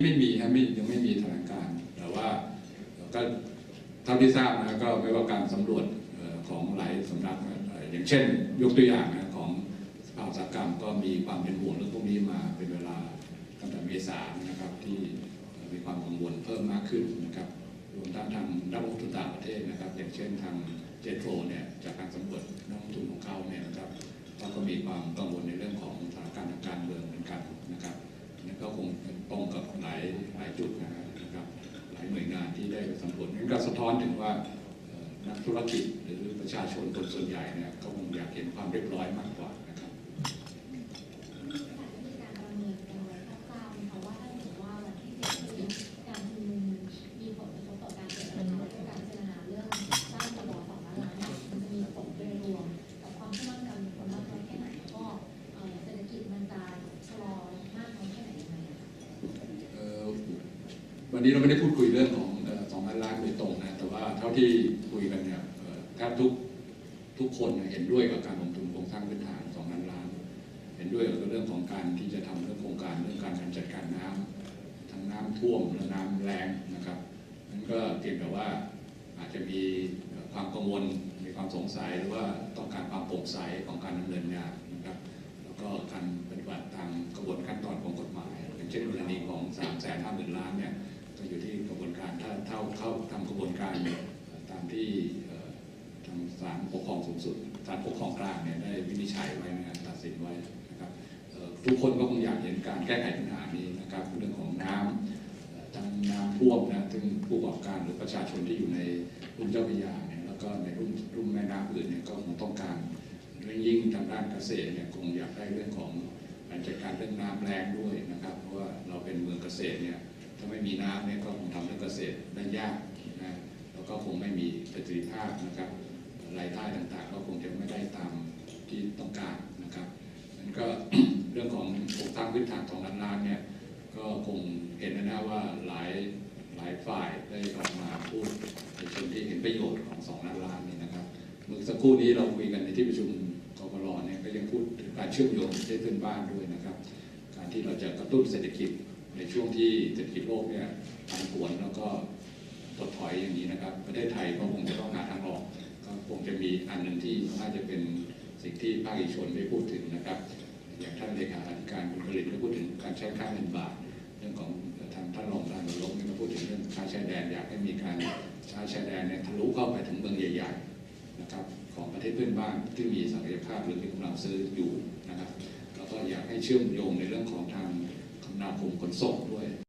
ไม่มีฮะไม่ยังไม่มีแถลงการณ์แต่ว่าก็เท่าที่ทราบนะก็ไม่ว่าการสำรวจของหลายสำนักนะเอ่ออย่างเช่น ยกตัวอย่างนะของสภาอุตสาหกรรมก็มีความเป็นห่วงเรื่องพวกนี้มาเป็นเวลาตั้งแต่เมษายนนะครับที่มีความกังวลเพิ่มมากขึ้นนะครับรวมทั้งทางนักลงทุนต่างประเทศนะครับ อย่างเช่นทางเจโตรเนี่ยจากการสำรวจนักลงทุนของเขาเนี่ยนะครับเขาก็มีความกังวลในเรื่องของสถานการณ์ทางการเมืองเหมือนกันนก็คงตรงกับหลายหลายจุดนะครับ หลายหน่วยงานที่ได้ สำรวจนั่นก็สะท้อนถึงว่านักธุรกิจหรือประชาชนคนส่วนใหญ่เนี่ยก็คงอยากเห็นความเรียบร้อยมากกว่านะครับมีการประเมินกันไว้คร่าวๆไหมคะว่าถ้าสมมติว่าวันที่สิบการชุมนุมมีผลกระทบต่อการเจรจาและการเจรจาเรื่องด้านพรบสองล้านเนี่ยมันจะมีผลโดยรวมกับความเชื่อมั่นกันคนมากน้อยแค่ไหนแล้วก็เศรษฐกิจมันจะชะลอมากน้อยแค่ไหนยังไงอะคะเอ่อวันนี้เราไม่ได้พูดคุยเรื่องของ เท่าที่คุยกันเนี่ยแทบทุกทุกคนเห็นด้วยกับการลงทุนโครงสร้างพื้นฐานสองล้านล้าน เห็นด้วยกับเรื่องของการที่จะทำเรื่องโครงการเรื่องการจัดการน้ำทั้งน้ำท่วมและน้ำแรงนะครับนั่นก็เพียงแต่ว่าอาจจะมีความกังวลมีความสงสัยหรือว่าต้องการความโปร่งใสของการดำเนินงานนะครับแล้วก็การปฏิบัติตามกระบวนขั้นตอนของกฎหมายเช่นกรณีของ3 5 0 0 0 0ล้านเนี่ยก็อยู่ที่ การถ้าเท่าเข้าทำกระบวนการตามที่ทางศาลปกครองสูงสุดศาลปกครองกลางเนี่ยได้วินิจฉัยไว้นะครับตัดสินไว้นะครับทุกคนก็คงอยากเห็นการแก้ไขปัญหานี้นะครับเรื่องของน้ำเอ่อทั้งน้ำท่วมนะซึ่งผู้ประกอบการหรือประชาชนที่อยู่ในรุ่มเจ้าพระยาเนี่ยแล้วก็ในรุ่มรุ่มแม่น้ำอื่นเนี่ยก็คงต้องการเรื่องยิ่งทางด้านเกษตรเนี่ยคงอยากได้เรื่องของการจัดการเรื่องน้ำแรงด้วยนะครับ เพราะว่าเราเป็นเมืองเกษตรเนี่ย ถ้าไม่มีน้ำเนี่ยก็คงทำเรื่องเกษตรได้ยากนะแล้วก็คงไม่มีประสิทธิภาพนะครับรายได้ต่างๆ ก็คงจะไม่ได้ตามที่ต้องการนะครับนั่นก็เรื่องของโครงสร้างพื้นฐานของล้านล้าเนี่ยก็คงเห็นนะว่าหลายหลายฝ่ายได้ออกมาพูดในเชิงที่เห็นประโยชน์ของสองล้านล้านนี่นะครับเมื่อสักครู่นี้เราคุยกันในที่ประชุมกกรเนี่ยก็ยังพูดถึงการเชื่อมโยงประเทศเพื่อนบ้านด้วยนะครับ การที่เราจะกระตุ้นเศรษฐกิจ ในช่วงที่เศรษฐกิจโลกเนี่ยผันผวนแล้วก็ถดถอยอย่างนี้นะครับ ประเทศไทยก็คงจะต้องหาทางออกก็คงจะมีอันหนึ่งที่น่าจะเป็นสิ่งที่ภาคเอกชนได้พูดถึงนะครับ อย่างท่านเลขาธิการคุณผลิตก็พูดถึงการใช้ค่าเงินบาทเรื่องของทางท่านรองท่านนายกเนี่ก็พูดถึงเรื่องค่าชายแดนอยากให้มีการใช้ชายแดนเนี่ยทะลุเข้าไปถึงเมืองใหญ่ๆนะครับของประเทศเพื่อนบ้านที่มีศักยภาพหรือมีกำลังซื้ออยู่นะครับแล้วก็อยากให้เชื่อมโยงในเรื่องของทาง มาคมขนส่งด้วย